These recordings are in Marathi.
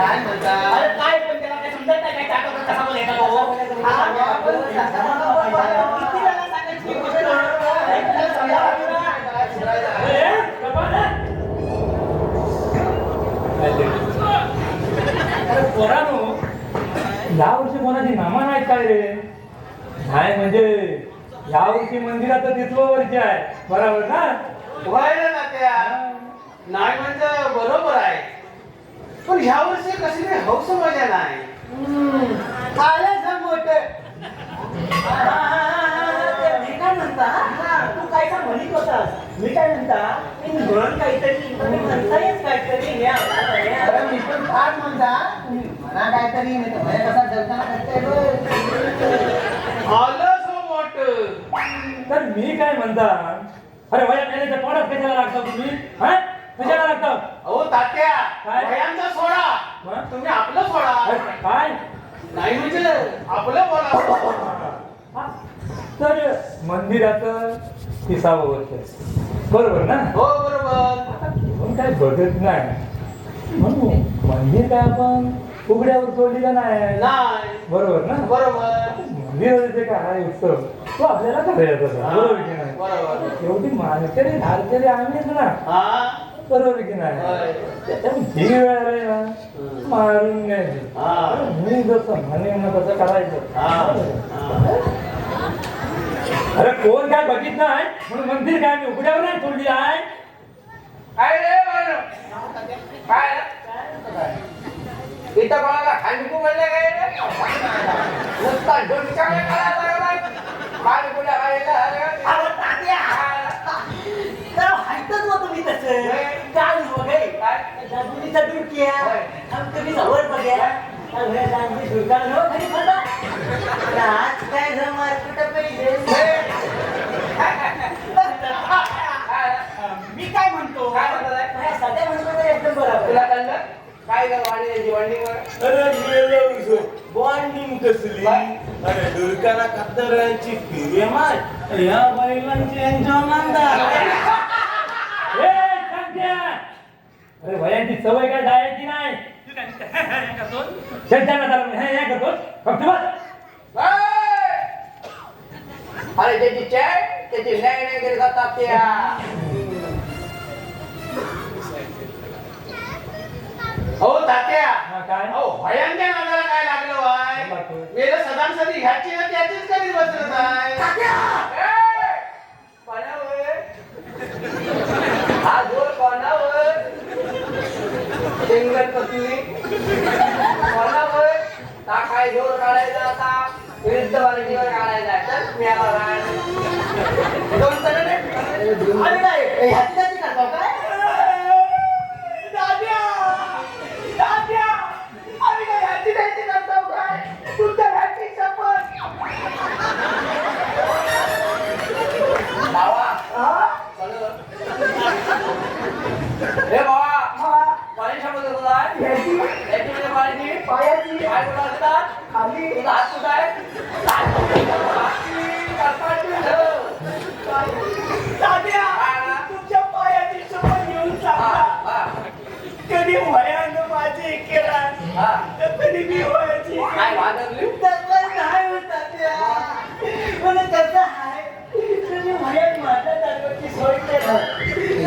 काय म्हणता? अरे काय पण त्याला काय समजत नाही काय टाकत कसा किती वेळा सांगायची ही गोष्ट? पोरानो या वर्षी कोणाची नामा नाहीत काय रे? नाही म्हणजे या वर्षी मंदिरात तिथवं वर्ष आहे. बरोबर ना? व्हायला ना त्या. नाही म्हणजे बरोबर आहे. पण ह्या वर्षी कशी काही हौस मजा नाही. आलं मोठं मी काय म्हणता? तू काय का म्हणत होतास मी काय म्हणता मी म्हण काहीतरी तुम्ही म्हणतायच काहीतरी हे अरे मी पण फार म्हणता. तुम्ही म्हणा काहीतरी मी तर कसा जगताना करते आलं सो मोठ. तर मी काय म्हणता? अरे वया मेल्याच्या पोटात कशाला लागता तुम्ही? हा? कशाला लागता अहो तात्या काय? वयांचा सोडा हा? तुम्ही आपलं सोडा. काय? नाही म्हणजे आपलं बोला. हा? तर मंदिराचं तिसावं वर्ष आहे. बरोबर ना? हो बरोबर. पण काय बघत नाही? म्हणून मंदिर काय आपण उघड्यावर सोडलेलं नाही? नाही. बरोबर ना? बरोबर. मंदिराचं जे काय आहे उत्सव? तो आपल्याला करायचा होता. बरोबर की नाही? बरोबर. शेवटी मानकरी धारकरी आम्हीच ना. हा. बरोबर की नाही ही वेळ आली ना मारून नाही हा. मी जसं म्हणेन ना तसं. करायचं हा. अरे कोण काय बघित नाही म्हणून मंदिर काय मी उघड्यावर नाही सोडली आहे काय रे बरं? काय इथं कोणाला खांडकू म्हणलं काय रे? नुसता. खांडकुला खायला हायतच मग तुम्ही तसं जादुनीचा डुरकिया होय. आम तुम्ही जवळ बघ्या अरे जादुनी डुरका नो खरी फटा आज काय जमार कुठं पैसे? मी काय म्हणतो? काय म्हणतो रे? माझ्या सध्या म्हणतो तर एकदम बरोबर. तुला कळलं? काय गं वाणी वाणीवर अरे गेलो बॉन्डिंग कसली? काय? अरे दुर्गाला कत्तरांची फिरे मार या बैलांची एन्जॉय मांदा ए, शांत्या! अरे वयांची सवय काय जायची नाही? शेतकऱ्यांना हे हे करतो फक्त बस. अरे त्याची चाय त्याची न्याय नाही करीत आता त्या. हो तात्या. हा, काय? अहो भयांच्या नादाला काय लागलं वाय. मेलं सदान सदी ह्याची ना त्याचीच करीत बसलं आहे ए! कोणावर? हा जोर कोणावर शेंगण पत्नी कोणावर हा काय जोर काढायचा आता? विरुद्ध वारंटीवर काढायचा. तर मी नाही.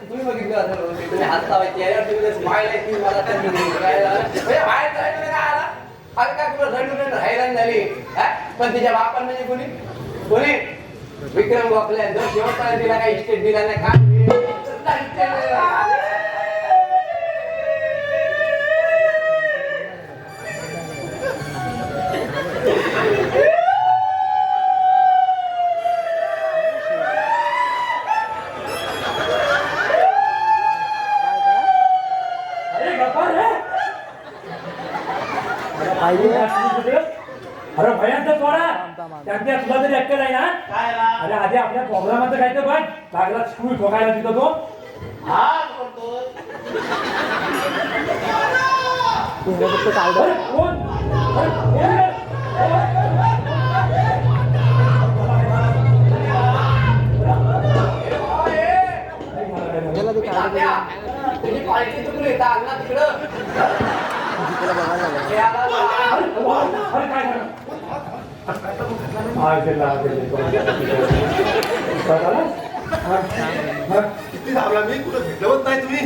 तुम्ही बघितलं असेल हात लावायचे, तुम्ही आहे, मला तर म्हणजे, म्हणजे काय आला? अरे काय तुला रडून हैराण झाली पण तिच्या बापान म्हणजे कोणी? कोणी? विक्रम गोखले जर शेवटपर्यंत तिला काही इस्टेट दिला नाही काय? अरे भयांचा सोडा त्यांच्या तुला तरी अक्कल आहे ना? काय? अरे आधी आपल्या प्रोग्रामाचं काय तर बघ. लागला स्कूल ठोकायला तिथं तो. हा करतो अरे कोण? अरे हे. अरे काय झालं? हा, गेला, गेला. काय झालं? हा, हा, किती धावला मी कुठं भेटलं होत नाही तुम्ही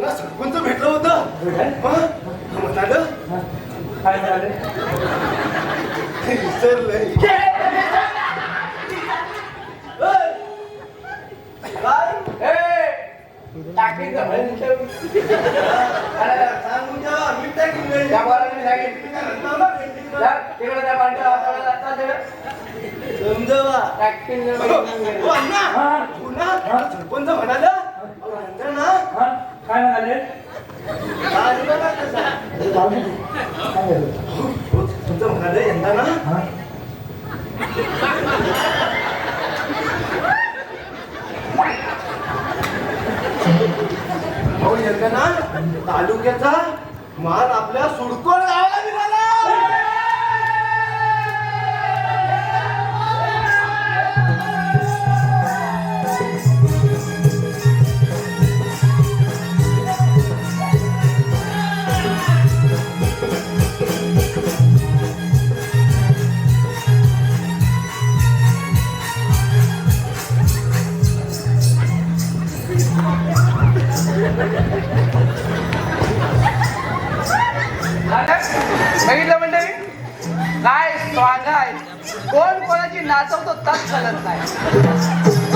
ना सरपंच भेटलं होतं काय? हं? काय म्हणाले विसरलंय ए, टाकीचं हळद ठेव. अरे, त्या पोराने सांगितलं. तिकडे त्या पांढऱ्या हो. हा, ना सरपंच म्हणालं? अहो, अण्णा ना काय म्हणाले? आज बघा कसा. काय झालं? सरपंच म्हणाले यंदा ना? अहो यंदा ना तालुक्याचा माल आपल्या सुडकोळ बघितलं म्हणजे मंडळी काय स्वांग आहे? कोण कोणाची नाचवतो तच चालत नाही.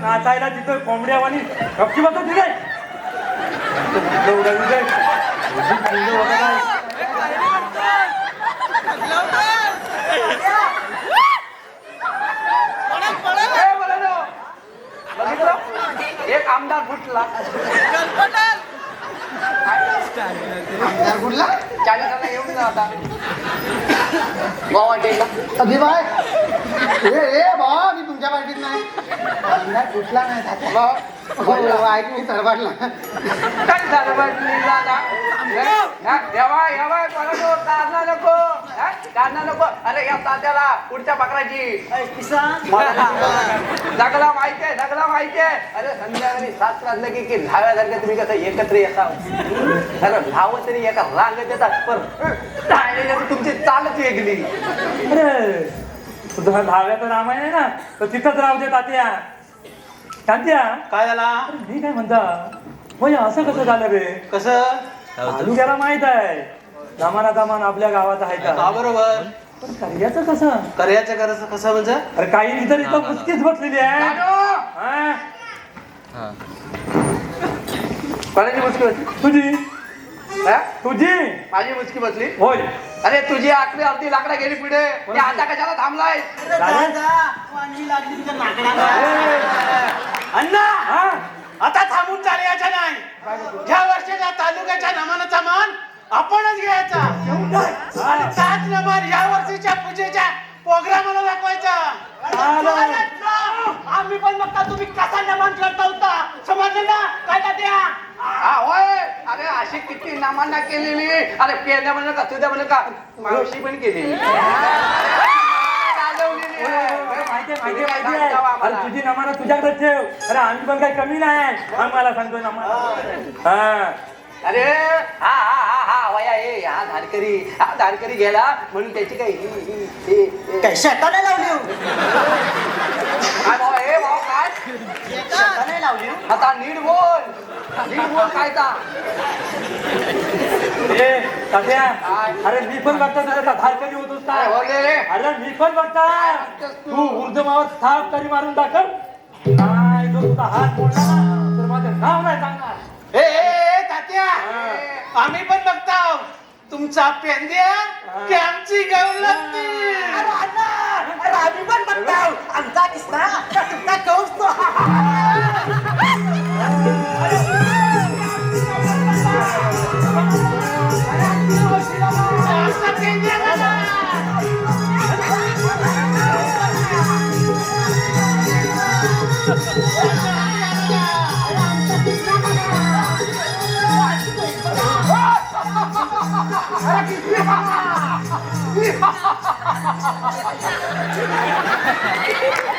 नाचायला तिथं कोंबड्यावानी गपची बसत तिथे एवढं विजय. एवढं बघत आहे. ए, मुलांनो, बघितलं एक आमदार फुटला. आमदार फुटला? चाळीसाला येऊन जा आता. गोवा टेकला अभि बाय ए ए भावा मी तुमच्या पार्टीत नाही. अंगात कुठला नाही. हो, ऐक मी सरबाटला काय झालं म्हटलीला आता? हा, देवा येवा कोणाला नको काढणार नको. अरे या तात्याला पुढच्या बकराची जगला माहिती आहे जगला माहिती आहे अरे संध्याकाळी सात वाजलं की की न्हाव्यासारखं तुम्ही कसं एकत्र येता? अरे न्हावं तरी एका रांगेत येतात पण तुमची चालच वेगळी अरे तुझं दहाव्याचं रामायण आहे ना तर तिथंच राहू दे तात्या. तात्या. काय झाला? मी काय म्हणता? होय असं कसं झालं रे कसं? तालुक्याला माहीत आहे. दामाना दामान आपल्या गावात आहे का? बरोबर? पण कार्याचं कसं? कर्याचं करायचं कसं म्हणजे? अरे काही इतर इथं कुस्तीच बसलेली आहे. हा? कोणाची मुचकी बसली. तुझी? हा? तुझी? माझी मुचकी बसली. होय. अरे तुझी आखरी अर्धी लाकडा गेली पुढे. ते आता कशाला थांबलाय? अण्णा! हा? आता थांबून चालायचं नाही. ह्या वर्षाच्या तालुक्याच्या नमानाचा मान आपणच घ्यायचा. आणि त्याच नमान या वर्षीच्या पूजेच्या प्रोग्रामाला दाखवायचा. आलं. आम्ही पण बघता तुम्ही कसा नमान करता होता. समजलं ना? काय तात्या हा होय. अरे अशी किती नामांना केलेली. अरे पेरण्या म्हणलं का तुझ्या म्हणलं का? मावशी पण केलेली. माहिती माहिती आहे. सांगता अरे? तुझी नमाना तुझ्याकडे ठेव. अरे आम्ही पण काही कमी नाही. आम्हाला सांगतोय नमाना हा. अरे हा. हा हा धारकरी हा धारकरी गेला म्हणून त्याची काही ही- ही- ही- ही- काय शेताने लावली हो? काय हे भाऊ काय? शेताने लावली हो? आता नीट बोल. नीट बोल काय ता ए तात्या अरे मी पण बघता धारकरी काय बोलले रे? अरे मी पण बघता तू? ऊर्ध्वमावर थाप तरी मारून दाखल. काय जो तुझा हात मोडला ना? तर माझं नाव नाही सांगणार. ए, ए ए, तात्या. आम्ही पण बघताव तुमचा पेंद्या की आमची गवलती. आम्ही पण बघताव आमचा दिसता. तुमचा कौस तो. Thank you.